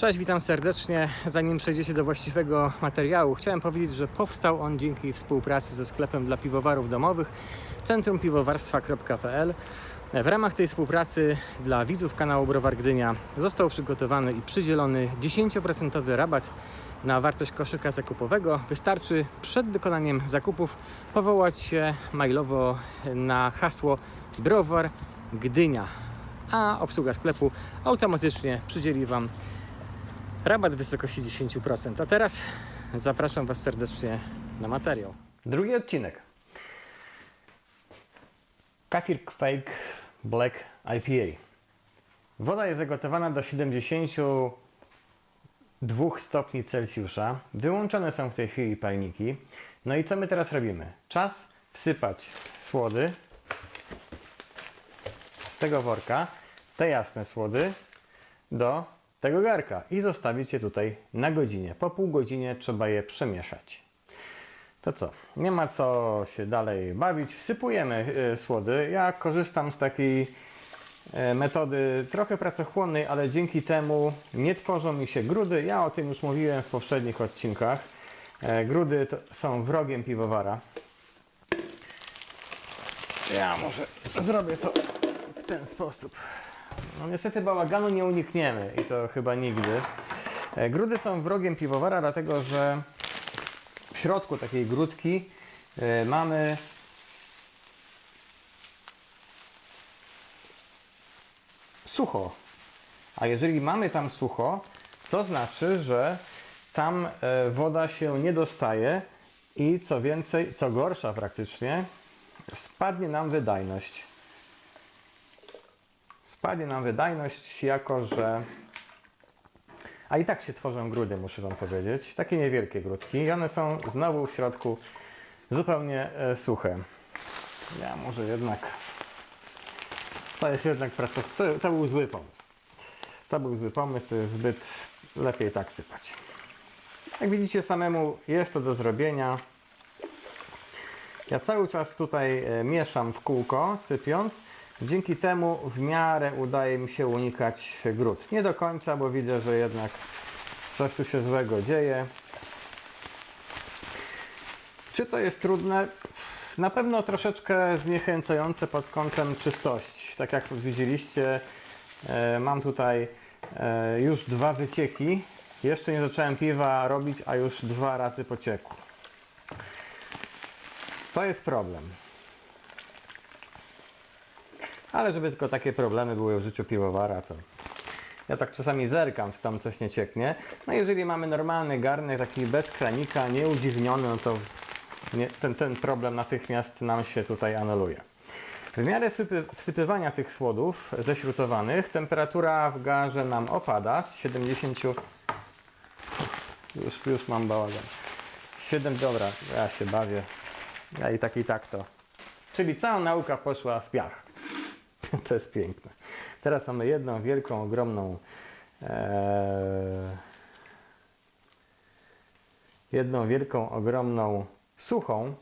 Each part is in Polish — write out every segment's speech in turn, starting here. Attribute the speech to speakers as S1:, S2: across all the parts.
S1: Cześć, witam serdecznie. Zanim przejdziecie do właściwego materiału, chciałem powiedzieć, że powstał on dzięki współpracy ze sklepem dla piwowarów domowych centrumpiwowarstwa.pl. W ramach tej współpracy dla widzów kanału Browar Gdynia został przygotowany i przydzielony 10% rabat na wartość koszyka zakupowego. Wystarczy przed wykonaniem zakupów powołać się mailowo na hasło Browar Gdynia, a obsługa sklepu automatycznie przydzieli Wam rabat w wysokości 10%. A teraz zapraszam Was serdecznie na materiał. Drugi odcinek. Kafir Fake Black IPA. Woda jest zagotowana do 72 stopni Celsjusza. Wyłączone są w tej chwili palniki. No i co my teraz robimy? Czas wsypać słody z tego worka, te jasne słody, do tego garka i zostawić je tutaj na godzinę. Po pół godzinie trzeba je przemieszać. To co? Nie ma co się dalej bawić. Wsypujemy y, słody. Ja korzystam z takiej e, metody trochę pracochłonnej, ale dzięki temu nie tworzą mi się grudy. Ja o tym już mówiłem w poprzednich odcinkach. E, Grudy są wrogiem piwowara. Ja może zrobię to w ten sposób. No niestety bałaganu nie unikniemy i to chyba nigdy. E, Grudy są wrogiem piwowara, dlatego że w środku takiej grudki e, mamy sucho. A jeżeli mamy tam sucho, to znaczy, że tam e, woda się nie dostaje i co więcej, co gorsza praktycznie, spadnie nam wydajność. Spadnie nam wydajność, jako że. A i tak się tworzą grudy, muszę Wam powiedzieć. Takie niewielkie grudki. I one są znowu w środku zupełnie e, suche. Ja może jednak. To jest jednak praca. To, to był zły pomysł. To był zły pomysł, to jest zbyt. Lepiej tak sypać. Jak widzicie, samemu jest to do zrobienia. Ja cały czas tutaj e, mieszam w kółko, sypiąc. Dzięki temu w miarę udaje mi się unikać grud. Nie do końca, bo widzę, że jednak coś tu się złego dzieje. Czy to jest trudne? Na pewno troszeczkę zniechęcające pod kątem czystości. Tak jak widzieliście, e, mam tutaj e, już dwa wycieki. Jeszcze nie zacząłem piwa robić, a już dwa razy pociekło. To jest problem. Ale żeby tylko takie problemy były w życiu piwowara, to ja tak czasami zerkam, czy tam coś nie cieknie. No jeżeli mamy normalny garnek, taki bez kranika, nieudziwniony, no to nie, ten, ten problem natychmiast nam się tutaj anuluje. W miarę sypy, wsypywania tych słodów ześrutowanych, temperatura w garze nam opada z 70... Już, już mam bałagan. 7, dobra, ja się bawię. Ja i tak i tak to. Czyli cała nauka poszła w piach. To jest piękne. Teraz mamy jedną wielką, ogromną e, jedną wielką, ogromną, suchą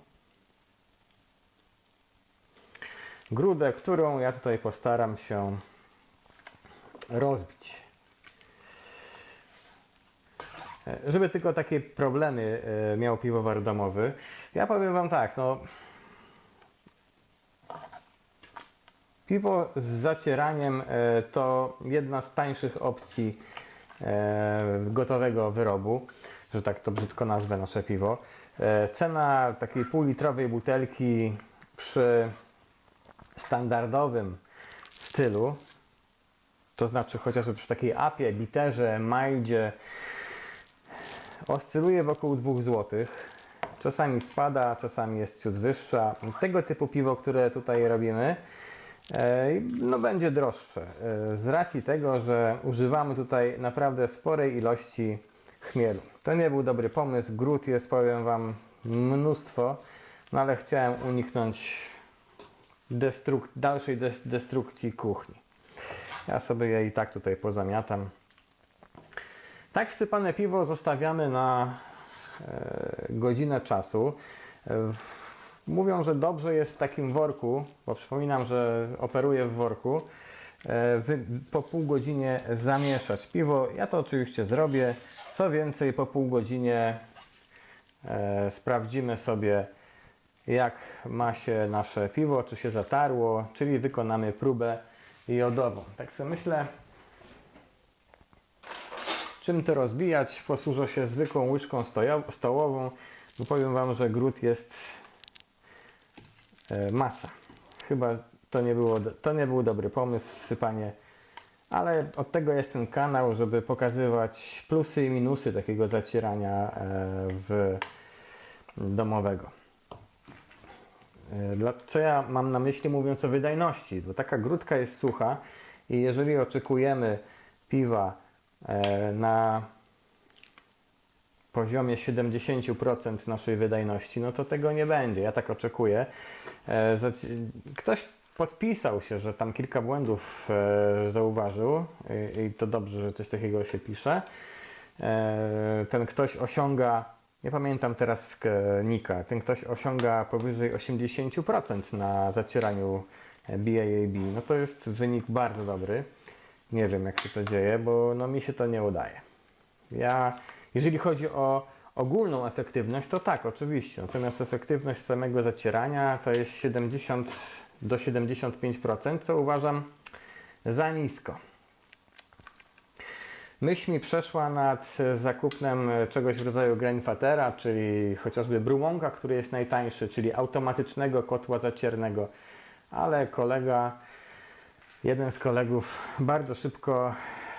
S1: grudę, którą ja tutaj postaram się rozbić. E, Żeby tylko takie problemy e, miał piwowar domowy, ja powiem Wam tak, no Piwo z zacieraniem e, to jedna z tańszych opcji e, gotowego wyrobu, że tak to brzydko nazwę nasze piwo. E, Cena takiej półlitrowej butelki przy standardowym stylu, to znaczy chociażby przy takiej apie, biterze, majdzie, oscyluje wokół 2 zł. Czasami spada, czasami jest ciut wyższa. Tego typu piwo, które tutaj robimy, no będzie droższe. e, Z racji tego, że używamy tutaj naprawdę sporej ilości chmielu. To nie był dobry pomysł. Gród jest, powiem Wam, mnóstwo, no ale chciałem uniknąć destruk- dalszej des- destrukcji kuchni. Ja sobie je i tak tutaj pozamiatam. Tak wsypane piwo zostawiamy na e, godzinę czasu. E, w- Mówią, że dobrze jest w takim worku, bo przypominam, że operuję w worku, e, wy, po pół godzinie zamieszać piwo. Ja to oczywiście zrobię. Co więcej, po pół godzinie e, sprawdzimy sobie, jak ma się nasze piwo, czy się zatarło, czyli wykonamy próbę jodową. Tak sobie myślę, czym to rozbijać. Posłużę się zwykłą łyżką stołową, bo powiem Wam, że gród jest masa. Chyba to nie, było, to nie był dobry pomysł, wsypanie, ale od tego jest ten kanał, żeby pokazywać plusy i minusy takiego zacierania e, w domowego. E, co ja mam na myśli mówiąc o wydajności? Bo taka grudka jest sucha i jeżeli oczekujemy piwa e, na poziomie 70% naszej wydajności, no to tego nie będzie. Ja tak oczekuję. E, Ktoś podpisał się, że tam kilka błędów e, zauważył i, i to dobrze, że coś takiego się pisze. E, Ten ktoś osiąga, nie pamiętam teraz e, nika, ten ktoś osiąga powyżej 80% na zacieraniu e, BAAB. No to jest wynik bardzo dobry. Nie wiem jak się to dzieje, bo no mi się to nie udaje. Ja, jeżeli chodzi o ogólną efektywność, to tak, oczywiście. Natomiast efektywność samego zacierania to jest 70 do 75%, co uważam za nisko. Myśl mi przeszła nad zakupem czegoś w rodzaju Grandfatera, czyli chociażby Brumonka, który jest najtańszy, czyli automatycznego kotła zaciernego, ale kolega, jeden z kolegów bardzo szybko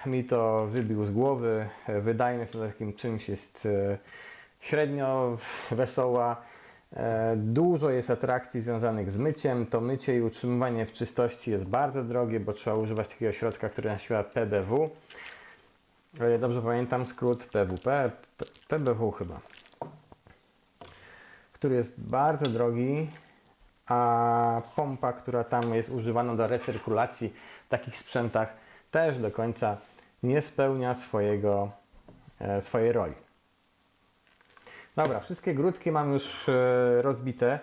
S1: mi to wybił z głowy. Wydajność to takim czymś jest e, średnio wesoła. E, Dużo jest atrakcji związanych z myciem. To mycie i utrzymywanie w czystości jest bardzo drogie, bo trzeba używać takiego środka, który nazywa PBW. Ile dobrze pamiętam skrót PWP, PBW chyba. Który jest bardzo drogi, a pompa, która tam jest używana do recyrkulacji w takich sprzętach też do końca nie spełnia swojego, e, swojej roli. Dobra, wszystkie grudki mam już e, rozbite.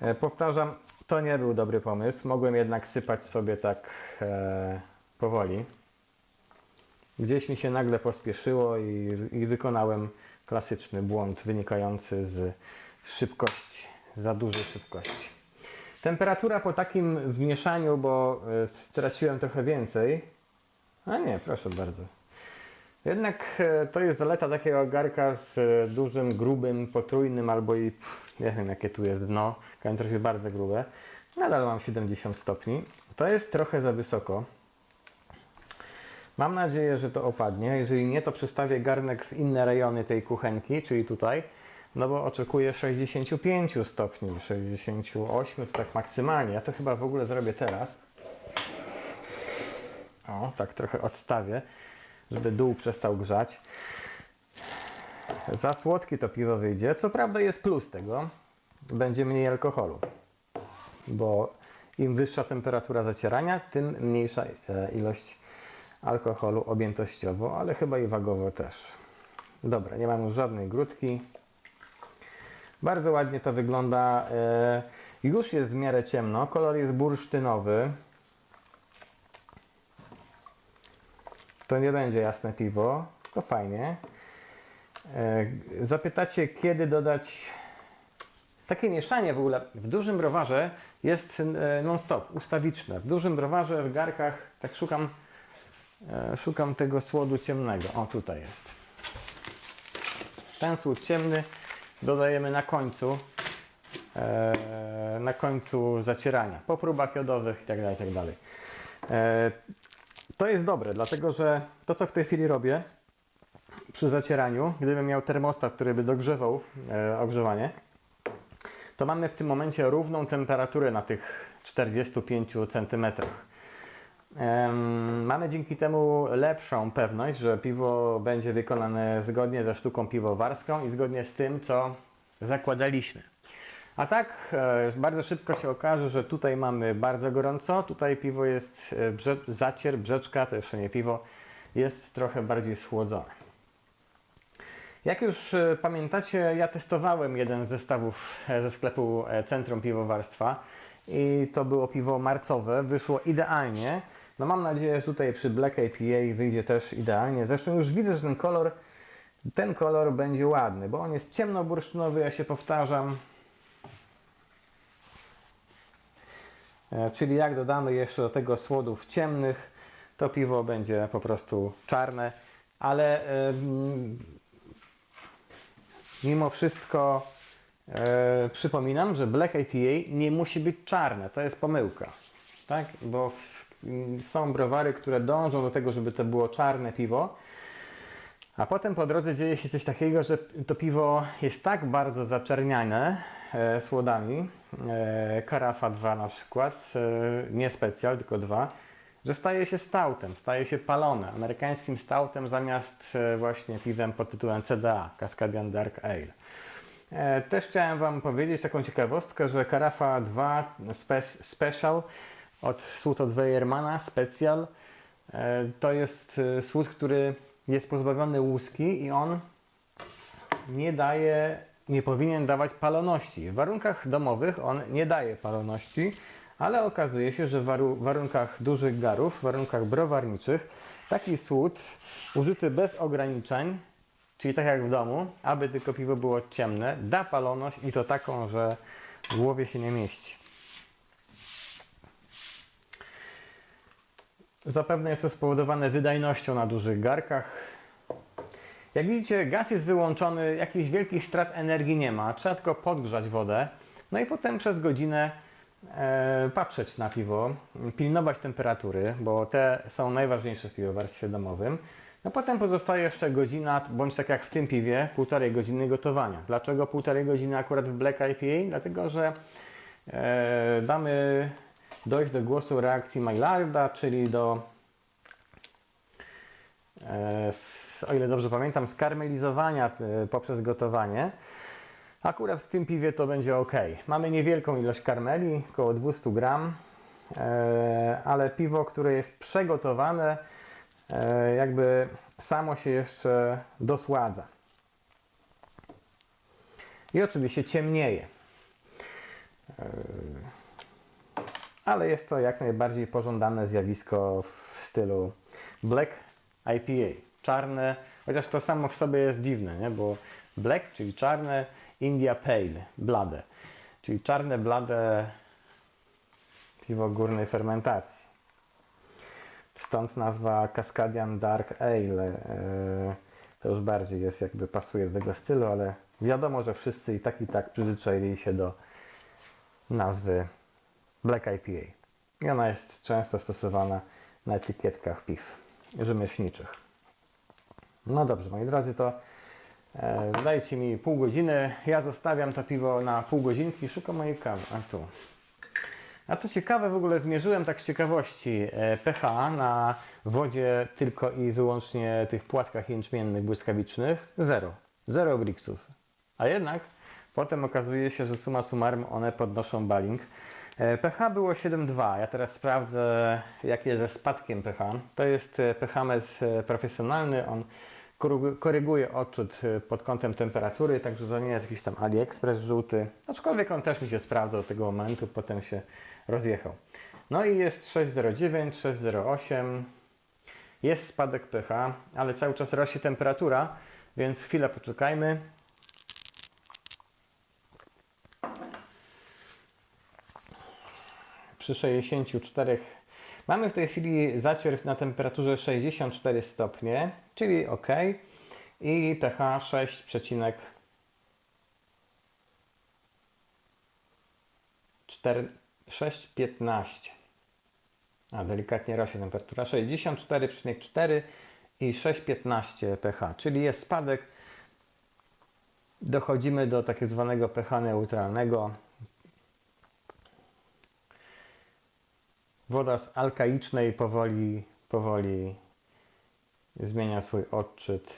S1: E, powtarzam, to nie był dobry pomysł. Mogłem jednak sypać sobie tak powoli. Gdzieś mi się nagle pospieszyło i, i wykonałem klasyczny błąd wynikający z szybkości, za dużej szybkości. Temperatura po takim wmieszaniu, bo straciłem trochę więcej. A nie, proszę bardzo. Jednak e, to jest zaleta takiego garka z e, dużym, grubym, potrójnym albo i nie wiem jakie tu jest dno, jest bardzo grube. Nadal mam 70 stopni. To jest trochę za wysoko. Mam nadzieję, że to opadnie. Jeżeli nie, to przestawię garnek w inne rejony tej kuchenki, czyli tutaj, no bo oczekuję 65 stopni, 68 to tak maksymalnie. Ja to chyba w ogóle zrobię teraz. O, tak trochę odstawię, żeby dół przestał grzać. Za słodkie to piwo wyjdzie. Co prawda jest plus tego, będzie mniej alkoholu, bo im wyższa temperatura zacierania, tym mniejsza e, ilość alkoholu objętościowo, ale chyba i wagowo też. Dobra, nie mam już żadnej grudki. Bardzo ładnie to wygląda. E, Już jest w miarę ciemno. Kolor jest bursztynowy. To nie będzie jasne piwo. To fajnie. E, Zapytacie, kiedy dodać. Takie mieszanie w ogóle w dużym browarze jest e, non-stop, ustawiczne. W dużym browarze, w garkach, tak szukam, e, szukam tego słodu ciemnego. O, tutaj jest. Ten słód ciemny dodajemy na końcu, na końcu zacierania, po próbach jodowych itd. itd. To jest dobre, dlatego że to, co w tej chwili robię przy zacieraniu, gdybym miał termostat, który by dogrzewał e, ogrzewanie, to mamy w tym momencie równą temperaturę na tych 45 cm. Mamy dzięki temu lepszą pewność, że piwo będzie wykonane zgodnie ze sztuką piwowarską i zgodnie z tym, co zakładaliśmy. A tak e, bardzo szybko się okaże, że tutaj mamy bardzo gorąco, tutaj piwo jest e, brze zacier, brzeczka, to jeszcze nie piwo, jest trochę bardziej schłodzone. Jak już e, pamiętacie, ja testowałem jeden z zestawów ze sklepu Centrum Piwowarstwa i to było piwo marcowe. Wyszło idealnie. No mam nadzieję, że tutaj przy Black IPA wyjdzie też idealnie. Zresztą już widzę, że ten kolor, ten kolor będzie ładny, bo on jest ciemnobursztynowy, ja się powtarzam. Czyli jak dodamy jeszcze do tego słodów ciemnych, to piwo będzie po prostu czarne, ale mimo wszystko e, przypominam, że Black IPA nie musi być czarne, to jest pomyłka, tak? Bo są browary, które dążą do tego, żeby to było czarne piwo, a potem po drodze dzieje się coś takiego, że to piwo jest tak bardzo zaczerniane e, słodami, e, Karafa 2 na przykład, e, nie specjal, tylko 2, że staje się stoutem, staje się palone, amerykańskim stoutem zamiast e, właśnie piwem pod tytułem CDA, Cascadian Dark Ale. E, Też chciałem Wam powiedzieć taką ciekawostkę, że Karafa 2 spe Special od słód od Weyermana, Special, e, to jest e, słód, który jest pozbawiony łuski i on nie daje, nie powinien dawać paloności. W warunkach domowych on nie daje paloności, ale okazuje się, że w waru- warunkach dużych garów, w warunkach browarniczych, taki słód użyty bez ograniczeń, czyli tak jak w domu, aby tylko piwo było ciemne, da paloność i to taką, że w głowie się nie mieści. Zapewne jest to spowodowane wydajnością na dużych garkach. Jak widzicie, gaz jest wyłączony, jakichś wielkich strat energii nie ma. Trzeba tylko podgrzać wodę. No i potem przez godzinę e, patrzeć na piwo, pilnować temperatury, bo te są najważniejsze w piwowarstwie domowym. No potem pozostaje jeszcze godzina, bądź tak jak w tym piwie, półtorej godziny gotowania. Dlaczego półtorej godziny akurat w Black IPA? Dlatego, że e, damy dojść do głosu reakcji Maillarda, czyli do, e, s- o ile dobrze pamiętam, skarmelizowania e, poprzez gotowanie. Akurat w tym piwie to będzie ok. Mamy niewielką ilość karmeli, około 200 gram, e, ale piwo, które jest przegotowane, jakby samo się jeszcze dosładza. I oczywiście ciemnieje. Ale jest to jak najbardziej pożądane zjawisko w stylu Black IPA. Czarne, chociaż to samo w sobie jest dziwne, nie? bo Black, czyli czarne, India Pale, blade, czyli czarne, blade piwo górnej fermentacji. Stąd nazwa Cascadian Dark Ale. e, To już bardziej jest jakby pasuje do tego stylu, ale wiadomo, że wszyscy i tak i tak przyzwyczaili się do nazwy Black IPA. I ona jest często stosowana na etykietkach piw rzemieślniczych. No dobrze, moi drodzy, to e, dajcie mi pół godziny. Ja zostawiam to piwo na pół godzinki. Szukam mojej kawy. A tu. A co ciekawe, w ogóle zmierzyłem tak z ciekawości e, pH na wodzie tylko i wyłącznie tych płatkach jęczmiennych błyskawicznych. Zero. Zero briksów. A jednak potem okazuje się, że suma summarum one podnoszą baling. E, pH było 7,2. Ja teraz sprawdzę, jakie ze spadkiem pH. To jest e, pH-metr e, profesjonalny. On korygu- koryguje odczyt e, pod kątem temperatury, także to nie jest jakiś tam AliExpress żółty. Aczkolwiek on też mi się sprawdzał od tego momentu, potem się rozjechał. No i jest 6,09, 6,08. Jest spadek pH, ale cały czas rośnie temperatura, więc chwilę poczekajmy. Przy 64. Mamy w tej chwili zacier na temperaturze 64 stopnie, czyli ok. I pH 6,4 6,15. A delikatnie rośnie temperatura 64,4 i 6,15 pH, czyli jest spadek. Dochodzimy do tak zwanego pH neutralnego, woda z alkaicznej powoli, powoli zmienia swój odczyt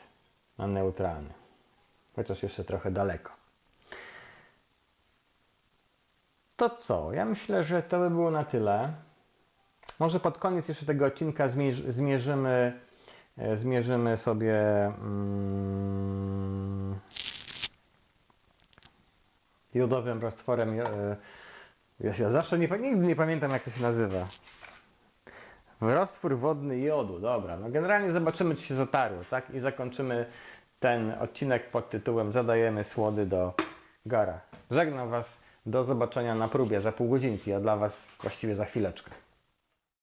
S1: na neutralny. Chociaż jeszcze trochę daleko. To co? Ja myślę, że to by było na tyle. Może pod koniec jeszcze tego odcinka zmierz, zmierzymy, e, zmierzymy sobie mm, jodowym roztworem. Ja, zawsze nie, nigdy nie pamiętam, jak to się nazywa. roztwór wodny jodu. Dobra, no generalnie zobaczymy, czy się zatarło, tak? I zakończymy ten odcinek pod tytułem Zadajemy słody do gara. Żegnam Was, do zobaczenia na próbie za pół godzinki, a dla Was właściwie za chwileczkę.